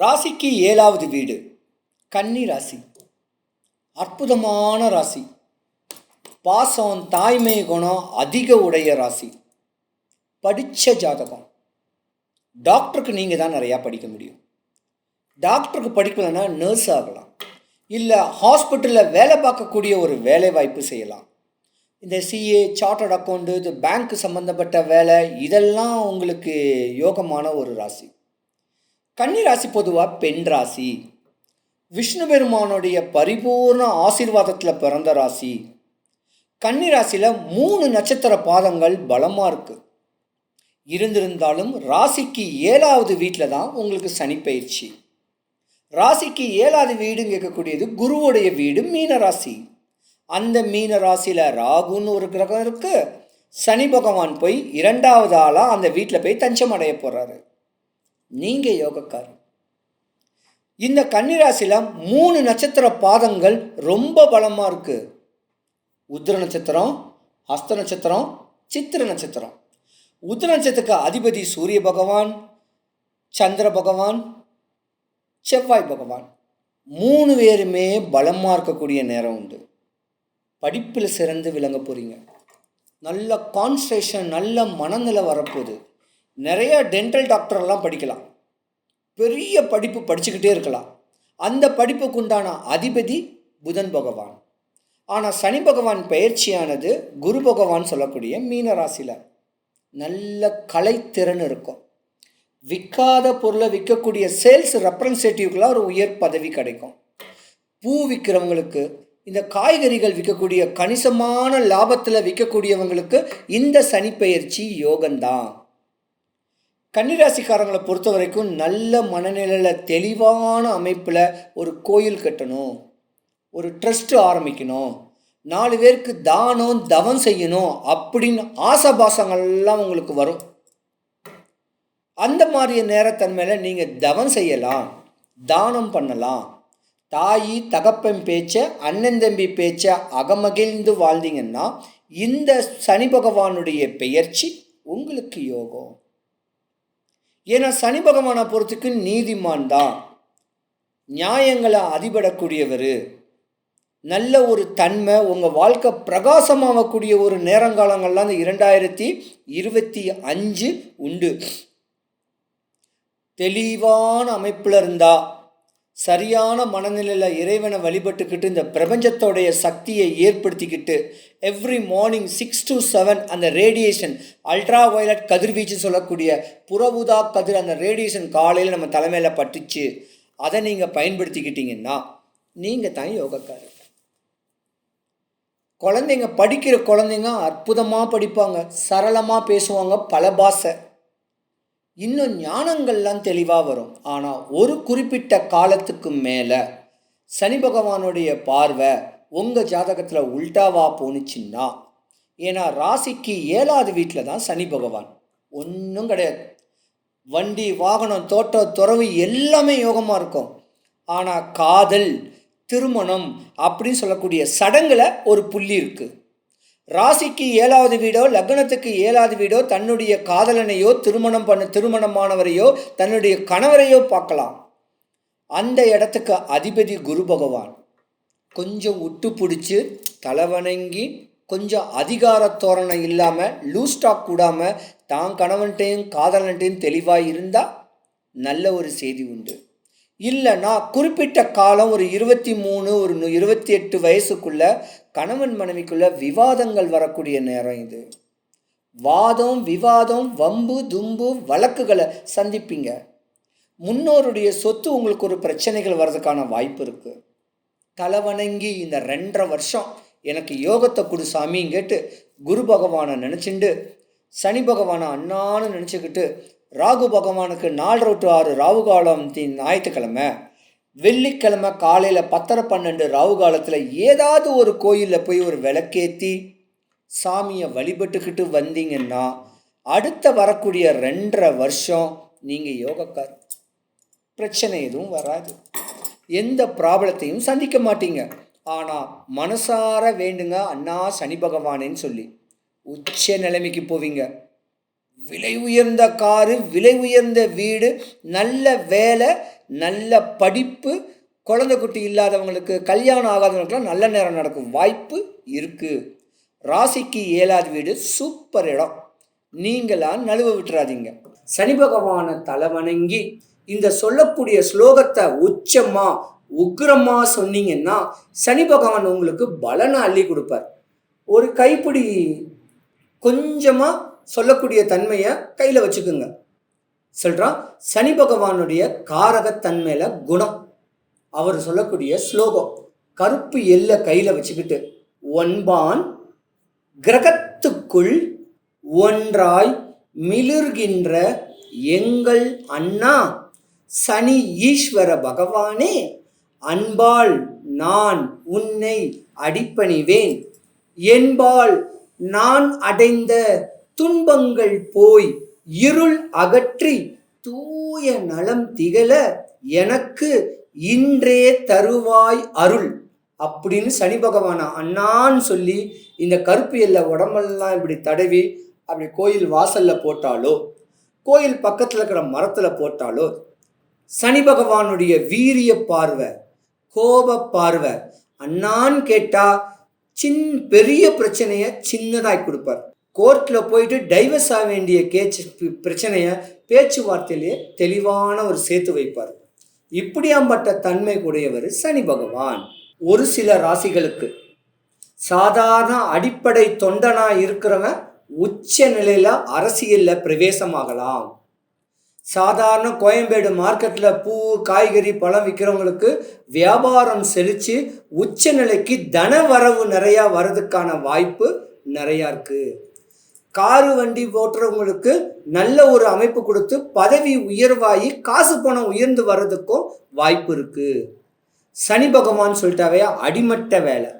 ராசிக்கு ஏழாவது வீடு. கன்னி ராசி. அற்புதமான ராசி. பாசம் தாய்மை குணம் அதிக உடைய ராசி. படித்த ஜாதகம். டாக்டருக்கு நீங்கள் தான் நிறையா படிக்க முடியும். டாக்டருக்கு படிக்கலைன்னா நர்ஸ் ஆகலாம். இல்லை ஹாஸ்பிட்டலில் வேலை பார்க்கக்கூடிய ஒரு வேலை வாய்ப்பு செய்யலாம். இந்த சிஏ சார்ட்டர்ட் அக்கௌண்ட்டு இது பேங்க் சம்மந்தப்பட்ட வேலை இதெல்லாம் உங்களுக்கு யோகமான ஒரு ராசி. கன்னிராசி பொதுவாக பெண் ராசி. விஷ்ணு பெருமானுடைய பரிபூர்ண ஆசீர்வாதத்தில் பிறந்த ராசி. கன்னிராசியில் மூணு நட்சத்திர பாதங்கள் பலமாக இருக்குது இருந்திருந்தாலும் ராசிக்கு ஏழாவது வீட்டில் தான் உங்களுக்கு சனி பயிற்சி. ராசிக்கு ஏழாவது வீடுன்னு கேட்கக்கூடியது குருவுடைய வீடு மீன ராசி. அந்த மீன ராசியில் ராகுன்னு ஒரு கிரகம் இருக்குது சனி பகவான் போய் இரண்டாவது ஆளாக அந்த வீட்டில் போய் தஞ்சம் அடைய போகிறாரு நீங்கள் யோகக்காரர் இந்த கன்னிராசியில் மூணு நட்சத்திர பாதங்கள் ரொம்ப பலமாக இருக்குது உத்திர நட்சத்திரம் அஸ்த நட்சத்திரம் சித்திர நட்சத்திரம். உத்திர நட்சத்திரத்துக்கு அதிபதி சூரிய பகவான் சந்திர பகவான் செவ்வாய் பகவான். மூணு பேருமே பலமாக இருக்கக்கூடிய நேரம் உண்டு. படிப்பில் சிறந்து விளங்க போகிறீங்க நல்ல கான்சன்ட்ரேஷன் நல்ல மனநிலை வரப்போகுது. நிறைய டென்டல் டாக்டர்லாம் படிக்கலாம். பெரிய படிப்பு படிச்சுக்கிட்டே இருக்கலாம். அந்த படிப்புக்கு உண்டான அதிபதி புதன் பகவான். ஆனால் சனி பகவான் பயிற்சியானது குரு பகவான் சொல்லக்கூடிய மீன ராசியில். நல்ல கலைத்திறன் இருக்கும். விற்காத பொருளை விற்கக்கூடிய சேல்ஸ் ரெப்ரன்சேட்டிவ்க்கெலாம் ஒரு உயர் பதவி கிடைக்கும். பூ விற்கிறவங்களுக்கு இந்த காய்கறிகள் விற்கக்கூடிய கணிசமான லாபத்தில் விற்கக்கூடியவங்களுக்கு இந்த சனிப்பெயர்ச்சி யோகம்தான். கன்னிராசிக்காரங்களை பொறுத்த வரைக்கும் நல்ல மனநிலையில் தெளிவான அமைப்பில் ஒரு கோயில் கட்டணும். ஒரு ட்ரஸ்ட்டு ஆரம்பிக்கணும். நாலு பேருக்கு தானம் தவம் செய்யணும் அப்படின்னு ஆசபாசங்கள்லாம் உங்களுக்கு வரும். அந்த மாதிரி நேரத்தன்மையில் நீங்கள் தவம் செய்யலாம். தானம் பண்ணலாம். தாய் தகப்பன் பேச்சை அண்ணன் தம்பி பேச்சை அகமகிழ்ந்து வாழ்ந்தீங்கன்னா இந்த சனி பகவானுடைய பெயர்ச்சி உங்களுக்கு யோகம். ஏன்னா சனி பகவானை பொறுத்துக்கு நீதிமான் தான். நியாயங்களை அதிபடக்கூடியவர். நல்ல ஒரு தன்மை உங்கள் வாழ்க்கை பிரகாசமாகக்கூடிய ஒரு நேரங்காலங்கள்லாம் இந்த இரண்டாயிரத்தி இருபத்தி அஞ்சு உண்டு. தெளிவான அமைப்பில் இருந்தால் சரியான மனநிலையில் இறைவனை வழிபட்டுக்கிட்டு இந்த பிரபஞ்சத்தோடைய சக்தியை ஏற்படுத்திக்கிட்டு every morning six to seven அந்த ரேடியேஷன் அல்ட்ரா வயலட் கதிர்வீச்சு சொல்லக்கூடிய புறவுதா கதிர் அந்த ரேடியேஷன் காலையில் நம்ம தலைமையில் பட்டுச்சு. அதை நீங்கள் பயன்படுத்திக்கிட்டீங்கன்னா நீங்கள் தான் யோகக்காரர் குழந்தைங்க படிக்கிற குழந்தைங்க அற்புதமாக படிப்பாங்க சரளமாக பேசுவாங்க பல பாஷை. இன்னும் ஞானங்கள்லாம் தெளிவாக வரும். ஆனால் ஒரு குறிப்பிட்ட காலத்துக்கு மேலே சனி பகவானுடைய பார்வை உங்கள் ஜாதகத்தில் உல்டாவா போணுச்சுன்னா ஏன்னா ராசிக்கு ஏழாவது வீட்டில் தான் சனி பகவான். ஒன்றும் கிடையாது. வண்டி வாகனம் தோட்டம் துறவு எல்லாமே யோகமாக இருக்கும். ஆனால் காதல் திருமணம் அப்படின்னு சொல்லக்கூடிய சடங்கில் ஒரு புள்ளி இருக்குது ராசிக்கு ஏழாவது வீடோ லக்னத்துக்கு ஏழாவது வீடோ தன்னுடைய காதலனையோ திருமணம் பண்ண திருமணமானவரையோ தன்னுடைய கணவரையோ பார்க்கலாம். அந்த இடத்துக்கு அதிபதி குரு பகவான். கொஞ்சம் விட்டு பிடிச்சி தலைவணங்கி கொஞ்சம் அதிகார தோரணை இல்லாமல் லூஸ் கூடாமல் தான் கணவன்கிட்டையும் காதலன்ட்டையும் தெளிவாக இருந்தால் நல்ல ஒரு செய்தி உண்டு. இல்லைன்னா குறிப்பிட்ட காலம் ஒரு இருபத்தி மூணு ஒரு இருபத்தி எட்டு வயசுக்குள்ள கணவன் மனைவிக்குள்ள விவாதங்கள் வரக்கூடிய நேரம் இது. வாதம் விவாதம் வம்பு தும்பு வழக்குகளை சந்திப்பீங்க. முன்னோருடைய சொத்து உங்களுக்கு ஒரு பிரச்சனைகள் வர்றதுக்கான வாய்ப்பு இருக்குது தலைவணங்கி இந்த ரெண்டரை வருஷம் எனக்கு யோகத்தை கொடு சாமின்னு கேட்டு குரு பகவானை நினச்சிண்டு சனி பகவானை அண்ணான்னு நினச்சிக்கிட்டு ராகு பகவானுக்கு நாலரை டு ஆறு ராகு காலம் ஞாயிற்றுக்கிழமை. வெள்ளிக்கிழமை காலையில் பத்தரை பன்னெண்டு ராகு காலத்தில் ஏதாவது ஒரு கோயிலில் போய் ஒரு விளக்கேற்றி சாமியை வழிபட்டுக்கிட்டு வந்தீங்கன்னா அடுத்த வரக்கூடிய ரெண்டரை வருஷம் நீங்கள் யோகக்கார் பிரச்சனை எதுவும் வராது. எந்த ப்ராப்ளத்தையும் சந்திக்க மாட்டீங்க. ஆனால் மனசார வேண்டுங்க அண்ணா சனி பகவானேன்னு சொல்லி. உச்ச நிலைமைக்கு போவீங்க. விலை உயர்ந்த காரு விலை உயர்ந்த வீடு நல்ல வேலை நல்ல படிப்பு குழந்தை குட்டி இல்லாதவங்களுக்கு கல்யாணம் ஆகாதவங்களுக்குலாம் நல்ல நேரம் நடக்கும் வாய்ப்பு இருக்குது ராசிக்கு ஏழாவது வீடு சூப்பர் இடம். நீங்களா நழுவ விட்டுறாதீங்க. சனி பகவானை தலை வணங்கி இந்த சொல்லக்கூடிய ஸ்லோகத்தை உச்சமா உக்ரமாக சொன்னீங்கன்னா சனி பகவான் உங்களுக்கு பலனை அள்ளி கொடுப்பார். ஒரு கைப்பிடி கொஞ்சமாக சொல்லக்கூடிய தன்மையை கையில் வச்சுக்குங்க. சொல்கிறான் சனி பகவானுடைய காரகத்தன்மையில் குணம். அவர் சொல்லக்கூடிய ஸ்லோகம் கருப்பு எல்லை கையில் வச்சுக்கிட்டு ஒன்பான் கிரகத்துக்குள் ஒன்றாய் மிளிர்கின்ற எங்கள் அண்ணா சனி ஈஸ்வர பகவானே அன்பால் நான் உன்னை அடிப்பணிவேன். என்பால் நான் அடைந்த துன்பங்கள் போய் இருள் அகற்றி தூய நலம் திகழ எனக்கு இன்றே தருவாய் அருள் அப்படின்னு சனி பகவான் அண்ணான்னு சொல்லி இந்த கருப்பு எல்லை உடம்பெல்லாம் இப்படி தடவி அப்படி கோயில் வாசல்ல போட்டாலோ கோயில் பக்கத்தில் இருக்கிற மரத்தில் போட்டாலோ சனி பகவானுடைய வீரிய பார்வை கோப பார்வை அண்ணான்னு கேட்டால் சின் பெரிய பிரச்சனையை சின்னதாய் கொடுப்பார். கோர்ட்டில் போயிட்டு டைவர்ஸ் ஆக வேண்டிய கேச்சு பிரச்சனையை பேச்சுவார்த்தையிலே தெளிவான ஒரு சேர்த்து வைப்பார். இப்படியாம்பட்ட தன்மை உடையவர் சனி பகவான். ஒரு சில ராசிகளுக்கு சாதாரண அடிப்படை தொண்டனாக இருக்கிறவன் உச்ச நிலையில் அரசியலில் பிரவேசமாகலாம். சாதாரண கோயம்பேடு மார்க்கெட்டில் பூ காய்கறி பழம் விற்கிறவங்களுக்கு வியாபாரம் செழித்து உச்ச நிலைக்கு தன வரவு நிறையா வர்றதுக்கான வாய்ப்பு நிறையா இருக்குது காரு வண்டி ஓட்டுறவங்களுக்கு நல்ல ஒரு அமைப்பு கொடுத்து பதவி உயர்வாகி காசு பணம் உயர்ந்து வர்றதுக்கும் வாய்ப்பு இருக்குது சனி பகவான் சொல்லிட்டாவே அடிமட்ட வேலை.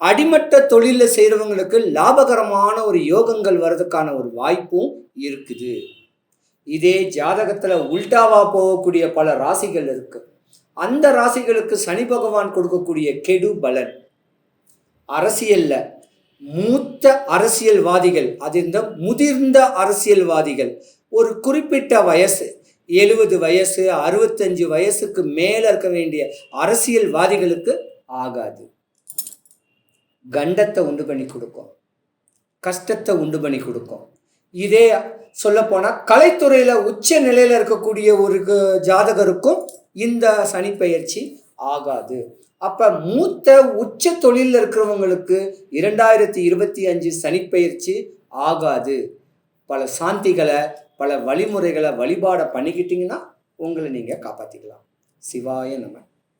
அடிமட்ட தொழிலில் செய்கிறவங்களுக்கு லாபகரமான ஒரு யோகங்கள் வர்றதுக்கான ஒரு வாய்ப்பும் இருக்குது. இதே ஜாதகத்தில் உல்டாவாக போகக்கூடிய பல ராசிகள் இருக்கு. அந்த ராசிகளுக்கு சனி பகவான் கொடுக்கக்கூடிய கெடு பலன். அரசியல்ல மூத்த அரசியல்வாதிகள் அது இந்த முதிர்ந்த அரசியல்வாதிகள். ஒரு குறிப்பிட்ட வயசு எழுபது வயசு அறுபத்தஞ்சு வயசுக்கு மேலே இருக்க வேண்டிய அரசியல்வாதிகளுக்கு ஆகாது. கண்டத்தை உண்டு பண்ணி கொடுக்கும். கஷ்டத்தை உண்டு பண்ணி கொடுக்கும். இதே சொல்லப்போனால் கலைத்துறையில் உச்ச நிலையில் இருக்கக்கூடிய ஒரு ஜாதகருக்கும் இந்த சனி பயிற்சி ஆகாது. அப்போ மூத்த உச்ச தொழிலில் இருக்கிறவங்களுக்கு இரண்டாயிரத்தி இருபத்தி அஞ்சு சனிப்பெயர்ச்சி ஆகாது. பல சாந்திகளை பல வழிமுறைகளை வழிபாடை பண்ணிக்கிட்டீங்கன்னா உங்களை நீங்கள் காப்பாற்றிக்கலாம் சிவாய நம்ம